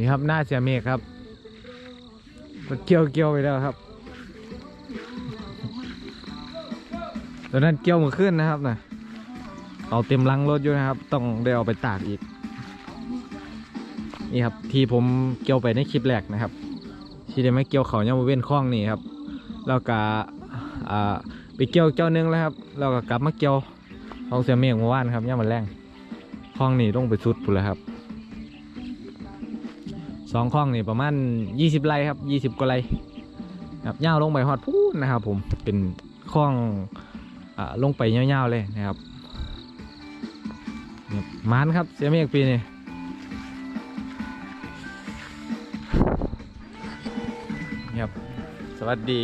นี่ครับหน้าเสียเมฆครับเกี่ยวเกี่ยวไปแล้วครับตอนนั้นเกี่ยวมือขึ้นนะครับนะเอาเต็มลังรถอยู่นะครับ ต้องได้เอาไปตากอีก นี่ครับที่ผมเกี่ยวไปในคลิปแรกนะครับที่ได้ไม่เกี่ยวเขาเนี่ยมาเว้นคล้องนี่ครับ แล้วก็ไปเกี่ยวเจ้านึงแล้วครับ แล้วก็กลับมาเกี่ยวของเสียเมฆเมื่อวานครับย่ามมันแรงคล้องนี่ต้องไปสุดพุ่นแล้วครับ สองคล้องนี่ประมาณ20ไร่ครับ20กว่าไร่ครับยาวลงไปฮอดพูนนะครับผมเป็นคล้องอ่าลงไปยาวๆเลยนะครับมานครับเสียเมฆปีนี้ครับสวัสดี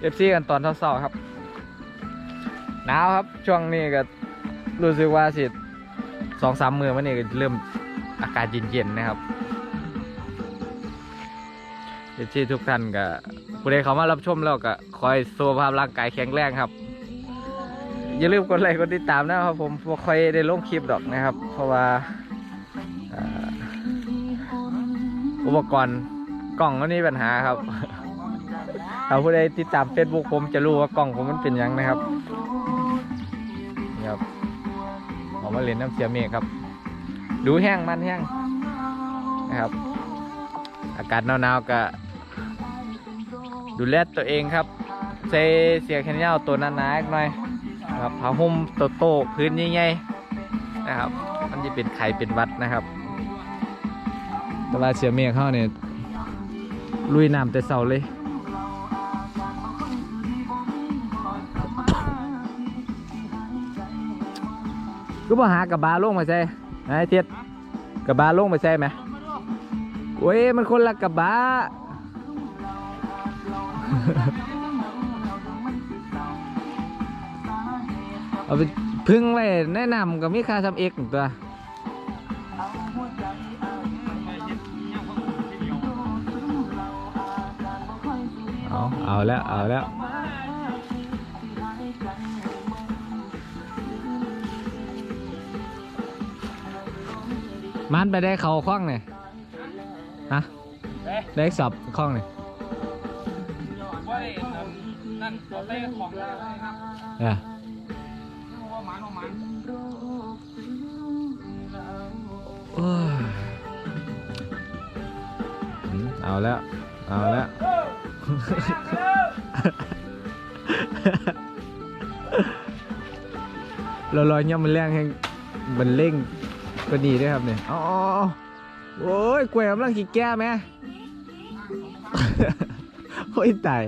เอฟซีกันตอนเช้าๆครับหนาวครับช่วงนี้ก็รู้สึกว่าสิสองสามมือมันนี่ก็เริ่มอากาศเย็นๆนะครับ อฟซีทุกท่านก็ผู้ใดเขามารับชมแล้วก็คอยสุขภาพร่างกายแข็งแรงครับ อย่าลืมกดไลค์กดติดตามนะครับผมบ่ค่อยได้ลงคลิปดอกนะครับ เพราะว่าอ่าอุปกรณ์กล่องมันมีปัญหาครับ ถ้าผู้ใดติดตาม Facebook ผมจะรู้ว่ากล่องผมมันเป็นหยังนะครับนี่ครับออกมาเล่นน้ำเสียเมฆครับ ดูแห้งมันแห้งนะครับ อากาศหนาวๆก็ ดูแลตัวเองครับใส่เสียแขนยาวตัวหนาๆอีกหน่อยนะครับผ้าห่มโตๆพื้นใหญ่ๆนะครับ มันจะเป็นไข่เป็นวัดนะครับต่ว่าเสียเมฆเข้าเนี่ยลุยน้ำแต่เสาเลยก็บ่หากระบาลงมาใช่ไอ้เทียดกระบาลงมาใช่ไหมโอ้ยมันคนละกระบะ เอาไปพึ่งไว้แนะนำกับมีค่าทำเอกตัวเอาเอาแล้ว เอาแล้วมันไปได้เขาคล้องเนี่ยฮะได้สับคล้องเนี่ยว่าได้ นั่นตัวเต้ของอะไรครับเออว่าหมันว่าหมันโอ้ยอืมเอาแล้ว เอาแล้ว เราลอยย่ำมันแรงแห่งมันเร่งก็ดีด้วยครับเนี่ยอ๋อโอ้ยกล้วยกำลังขี้แก้ไหม โอ้ยตาย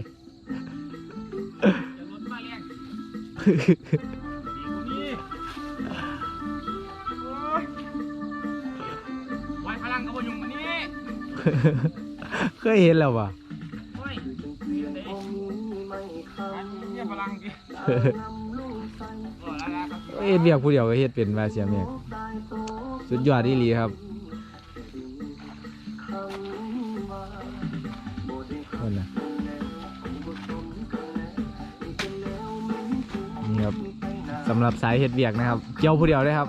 จะลดมาแรงดีกว่านี้โอ้ยไว้พลังกับพยุงมานี่เคยเห็นแล้ววะโอ้ยเดี๋ยวเดี๋ยวเนี่ยพลังดิโอ้แล้วนะครับเฮ็ดเบียกผู้เดียวก็เฮ็ดเป็นว่าเสียเมียกสุดยอดอีหลีครับำหรับสายเฮ็ดเบียกนะครับ เกี่ยวผู้เดียวเลยครับ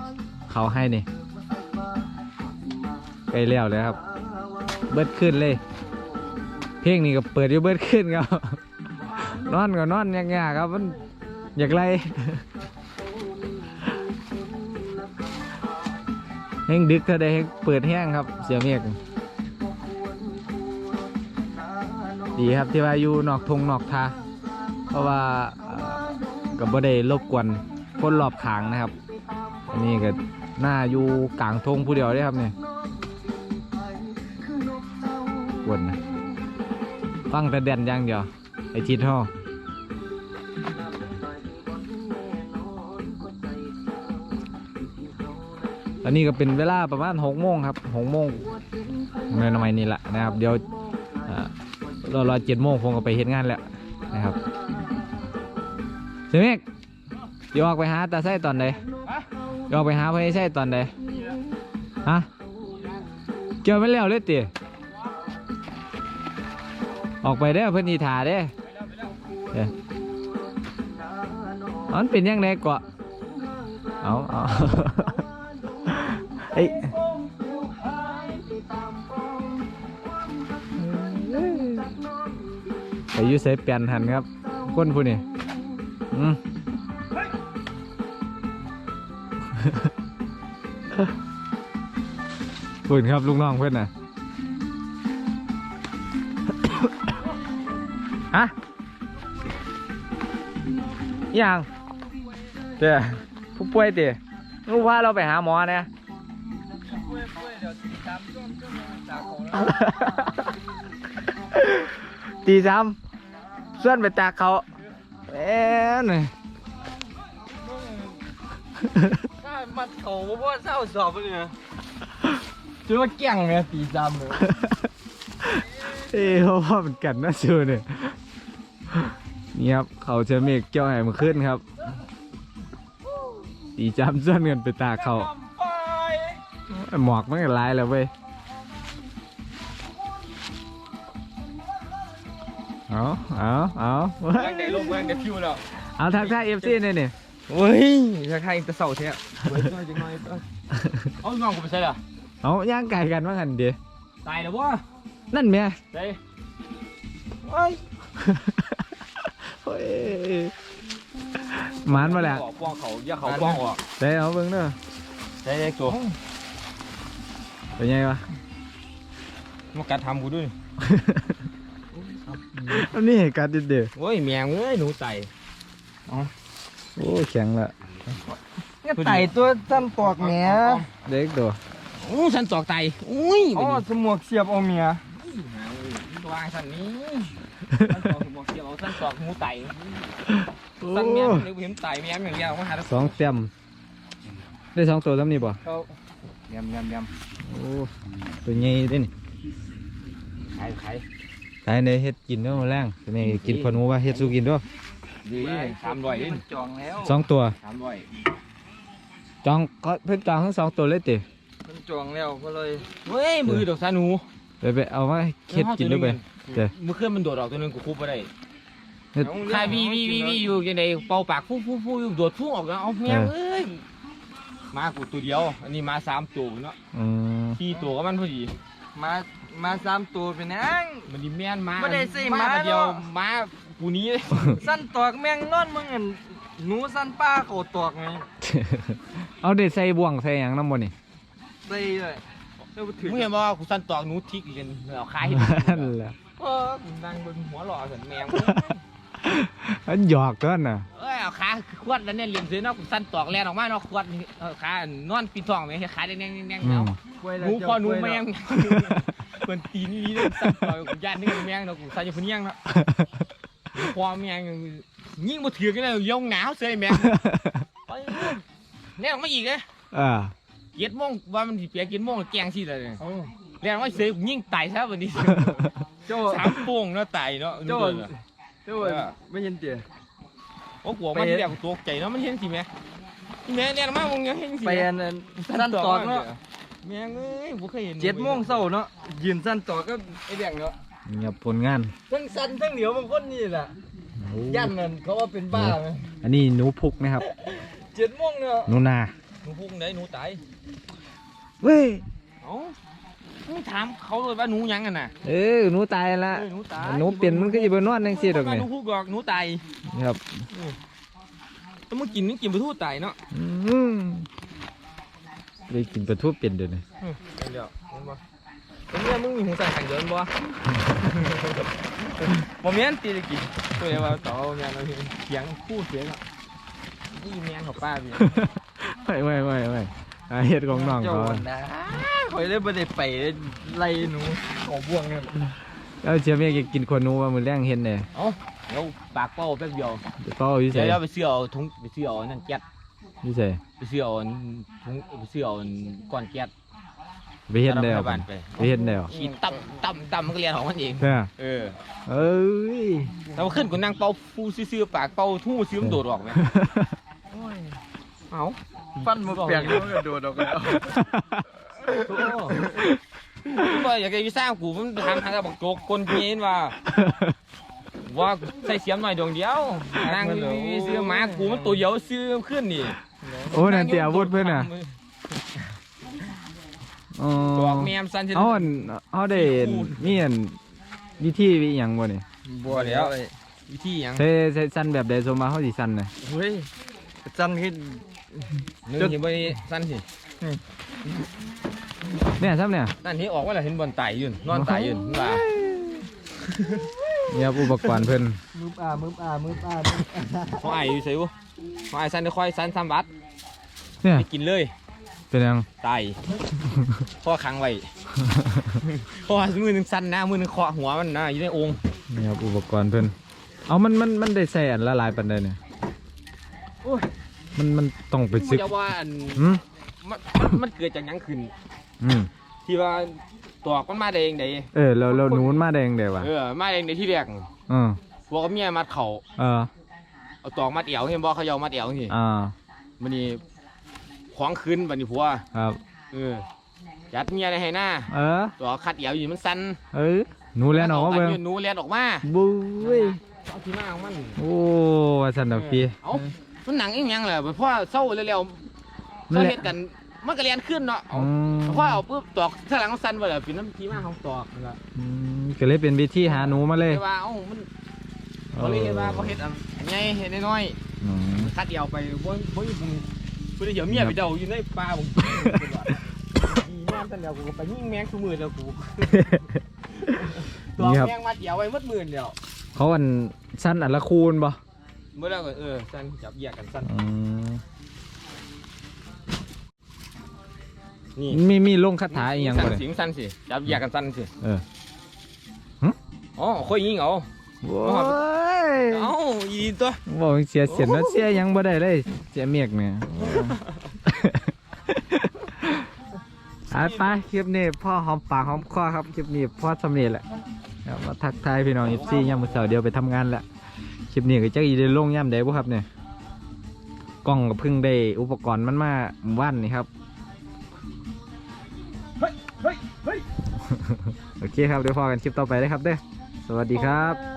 เขาให้นี่ใกล้แล้วเลยครับ เบิดขึ้นเลย เพลงนี้ก็เปิดอยู่เบิดขึ้นครับนอนก็นอนยากๆครับมันอยากไล่แห้งดึกเท่าใดแห้งเปิดแห้งครับ เสียเมฆดีครับที่ว่าอยู่นอกทงนอกทาเพราะว่าก็บ่ได้รบกวน คนรอบขางนะครับ อันนี้ก็หน้าอยู่กลางทงผู้เดียวเลยครับเนี่ยวนนะฟังแต่เด่นอย่างเดียวไอทิดห่อตอนนี้ก็เป็นเวลาประมาณหกโมงครับหกโมงในนมัยนี้แหละนะครับ เดี๋ยวอ่ารอรอเจ็ดโมงคงก็ไปเฮ็ดงานแล้วนะครับเสยเมก ยอกไปหาตาไส้ตอนใดยอกไปหาเพื่อไอ้ไส้ตอนใดฮะเกี่ยวไม่แล้วเลยตีออกไปได้เพื่อนอีถาได้มันเป็นยังไงกว่าเอาเอาไอไปยุเซเปียนหันครับก้นผู้นี่อืม ปุ่นครับลูกน้องเพื่อนนะฮะยังเจ้ผู้ป่วยเตะลูกว่าเราไปหาหมอเนี่ยตีซ้ำส่วนไปจากเขาเอ๊ะหน่อยถ้ามัดเขาเพราะว่าเศร้าสอบไปเนี่ย จนว่าแก่งเนี่ยตีจำเลยเอ้ยเพราะว่ามันกัดนะชูเนี่ยนี่ครับเขาจะเมฆเกี่ยวแหมขึ้นครับ ตีจำส่วนเงินไปตากเขาหมอกมันก็ลายแล้วเว้ยเอาเอาเอาเว้แม่งได้ลงแม่งได้ฟิวแล้วเอาทักทายเอฟซีหน่อยนี่เฮ้ยจะใครจะเศร้าเท่เฮ้ยน้อยจังน้อยเอาน้องกูไปใช่เหรอ เอาย่างไก่กันว่างันเดียตายแล้ววะนั่นแม่เฮ้ยเฮ้ยหมันมาแล้วป้องเขาอย่าเขาป้องออกได้เอาเบิ่งเด้อได้ได้ตัวเป็นไงวะมากัดทำกูด้วยอันนี้กัดดิเด้อโอ้ยแมงเอ้ยหนูไต่โอ้แข็งละไต่ตัวซ้ำปอกเมียเด็กตัว อู้ฉันตอกไตอุ้ยอ๋อสมวกเสียบเอาเมียวางสันนี้ฉันตอกหัวเขียวฉันตอกหูไตโอ้ตั้งแมงหรือเห็นไตแมงอย่างเดียวมาหาสองเต็มได้สองตัวซ้ำนี่ป่ะเขายำยำยโอ้ตัวใหญ่เด้นี่ำไข่ไข่ตายในเฮ็ดกินเด้อมาแรงตัวนี้กินคนหมูว่าเฮ็ดสู้กินเด้วยดีสามร้อยดิมันจองแล้วสองตัวสามร้อยจองก็เพิ่นจองทั้งสองตัวเลยติ มันจองแล้วก็เลยเฮ้ยมือดอกสาหนูไปไปเอามาเฮ็ดกินด้วยไปเดี๋ยวมือเคลื่อนมันโดดออกตัวนึงกูคุบไปได้เฮ็ดคายวีวีวีวีอยู่ยังไงเป่าปากฟู่ฟู่ฟู่อยู่โดดพุ่งออกแล้วเอาแมงเอ้ยมากูตัวเดียว อันนี้มาสามตัวเนาะอืมสี่ตัวก็มันพอดีมามาสามตัวเป็นนังมันดีแม่นมาไม่ได้สิมามาเดียวเนาะมากูนี้เลยสั้นตอกแมงนอนมึงเห็นหนูสั้นป้าเขาตอกไงเอาเด็ดใส่บ่วงใส่หยังน้ำบ่นี่ ใส่เลยแล้วถึงมึงเห็นบ่ว่ากูสั่นตอกหนูทิกกันเอาคายนั่นแหละเออกูนั่งบนหัวหล่อสันแมงอันหยอกกันน่ะเอ้ยเอาขาขวดแล้วเนี่ยเหลี่ยมซื้อเนาะกูสั่นตอกแลนออกมาเนาะขวดนี่เออขานอนปีทองไหมขาแดงๆแดงๆอืเนาะมหนูพอหนูแมงเปินตีนี่นี่สั่นตอกกูย่านนึกว่าแมงเนาะกูสั่นอยู่พะเนียงเนาะหนูพอแมงยิ่งบ่ถือกันเลยเลี้ยงหนาวเสยแมงไปเนี่ยออกมาอีกเลย อ่า เจ็ดโมงว่ามันสิเปียกเจ็ดโมงแกงสิเลยเนี่ยแล้วว่าเสยยิ่งตายซะวันนี้ โจ้สามโป่งเนาะตายเนาะโจ้เออโจ้ไม่เห็นเตี๋ยโอ้กลัวมันเรียกตัวใจเนาะมันเห็นสิแม่นี่แม่เนี่ยมามึงยังเห็นสิไปแม่อันนั้นสั้นตอกเนาะแม่งเอ้ยบ่เคยเห็นเจ็ดโมงเช้าเนาะยืนสั้นตอกก็ไอเดียงเนาะเงียบผลงานทั้งสั้นทั้งเหนียวบางคนนี่แหละยันนั่นเขาว่าเป็นบ้าไหมอันนี้หนูพุกนะครับเจ็ดโมงเนาะหนูนา หนูพุ่งไหนหนูตายเว้ยเอ้ามึงถามเขาเลยว่าหนูยังกันน่ะเออหนูตายละเออหนูตายหนูเปลี่ยนมันก็จะไปนอนจังซี่ดอกว่านี่หนูพุ่งดอกหนูตายครับถ้ามึงกินมึงกินไปทั่วตายเนาะอืมเลยกินปลาทูเปลี่ยนเดี๋ยวนี้อืมเดี๋ยวเห็นบ่เป็นเนี่ยมึงมีหูสั่นขังเดินบ่ บ่แม่นตีตะกี้ตัวเดียวว่าต่อแม่นเราเสียงคู่เสียงอะนี่แม่งของป้าพี่ ไม่ไม่ไม่ไม่อาเฮ็ดของน้องเจ้าเขาวันนะคอยเลยบ่ได้ไปไล่หนูขอบ่วงเนี่ยแล้วเชื่อแม่จะกินคนหนูว่ามือแรงเห็นเนี่ยเอ้าเดี๋ยวปากเป้าแป๊บเดียวเดี๋ยวเป้าอยู่เดี๋ใส่ยวเราไปซื้อเอาถุงไปซื้อเอานั่นแก๊สอยู่ใส่ไปซื้อเอาถุงไปซื้อเอาก้อนแก๊สไปเฮ็ดได้แล้ววบ้านไปไปเฮ็ดได้วขีดต่ำต่ำต่ำมันก็เรียนของมันเองใช่เออ เอ้ยแต่ว่าขึ้นกูนั่งเป่าฟูซื่อๆปากเป่าทู่ซื้อมันโดดออกไหมเอ้า ฟันมาเปียกแล้วมันก็โดดออกแล้วก็อยากจะไปสร้างกูมันทางทางกับบอกโจกคนเพี้ยนว่า ว่าใส่เสียมหน่อยดวงเดียวนั่งวิซื้อหมากูมันตัวเดียวซื้อขึ้นนี่โอ้นั่นเตียอาวุธเพิ่นน่ะอ๋อบอกแมมซันเอาอันเอาได้มีอันวิธีวิหยังบ่นี่บัวแล้ววิธีหยังเฮ้ยเฮ้ยสั้นแบบใดสมมาเฮาสิสั้นน่ะเฮ้ยจันขึ้น นึงเห็นบ่นี่สั้นสิเนี่ยซ้ำเนี่ยนั่นที่ออกว่าแล้วเห็นบอลไตอยู่นอนไตอยู่มึงว่าเนี่ยอุปกรณ์เพิ่นมืออ่ามืออ่ามืออ่ามืออ่าของไอ้อยู่ไสบ่ของไอ้สั้นได้ค่อยสั้น3บาทเนี่ยไปกินเลยเป็นยังไตพ่อขังไว้เพราะว่ามือหนึงสั้นนะมือหนึงเคาะหัวมันนะอยู่ในโองค์นี่ครับอุปกรณ์เพิ่นเอามันมันมันได้ใส่อันละลายปานใดเนี่ย มันมันต้องไปมันซึกจะว่าอันอืมมันมันมันเกิดจากหยังขึ้น อืมที่ว่าตอกมันมาได้เองได้เออแล้วแล้วหนูมันมาแดงได้วะเออมาเองได้ที่แรกเออพวกกับเมียมัดเข่าเออเอาตอกมัดเอวเห็นบ่เขาเอามัดเอวนี่อ่ามันนี่ขวางคืนบัดนี้ผัวครับ เออยัดเมียในให้หน้าเออตัวคัดเอวอยู่มันสั่นเออหนูแล้วเนาะว่าเบิ่งหนูเลียนออกมาบุ้ยเอาที่มาของมันโอ้ว่าซั่นดอกพี่เอ้า มันหนังอีหยังแหละเพราะว่าเศร้าเร็วๆนั่เขานแหละ เฮ็ดกันมันก็เลียนขึ้นเนาะเอาอืมเพราะเอาปุ๊บตอกถ้าหลังมันสั่นบ่ล่ะเป็นน้ำที่มาของตอกนั่นล่ะอืมก็เลยเป็นวิธีหาหนูมาเลยเลยว่าเอ้ามันเขาเลยว่าเขาเฮ็ดอันใหญ่เฮ็ดน้อยๆอืมคัดเดียวไปบ่บ่อยู่บุงเพื่อเดี๋ยวเมียไปเดาอยู่ในป่าผมอีแม่นตันเดียวกูก็ไปยิงแมงทุกมือแล้วกูตัวนี่ครับแมงมาเดียวไว้หมดมือเดียวเขาอันสั้นอันละคูณบ่ เมื่อแล้วก็เออสั้นจับแยกกันสั้นอืมนี่มีมีลงคาถาอีหยังบ่สั้นเลยสิงสั้นสิจับแยกกันสั้นสิเอออ๋อค่อยยิงเอา โอ้ยเอ้าอีตัวบอกเสียเสียนแล้วเสียหยังบ่ได้เลยเสียเมียกเนี่ยอะไปคลิปนี้พ่อหอมปากหอมคอครับคลิปนี้พ่อสำเร็จแหละครับมาทักทายพี่น้องอีซี่ย่ำมือเสาร์เดียวไปทำงานแหละ คลิปนี้ก็จะอีได้ลงย่ำได้บ่ครับเนี่ยกล้องก็เพิ่งได้อุปกรณ์มันมาว่านนี่ครับเฮ้ยเฮ้ยเฮ้ยโอเคครับเดี๋ยวพอกันคลิปต่อไปเลยครับเด้อสวัสดีครับบ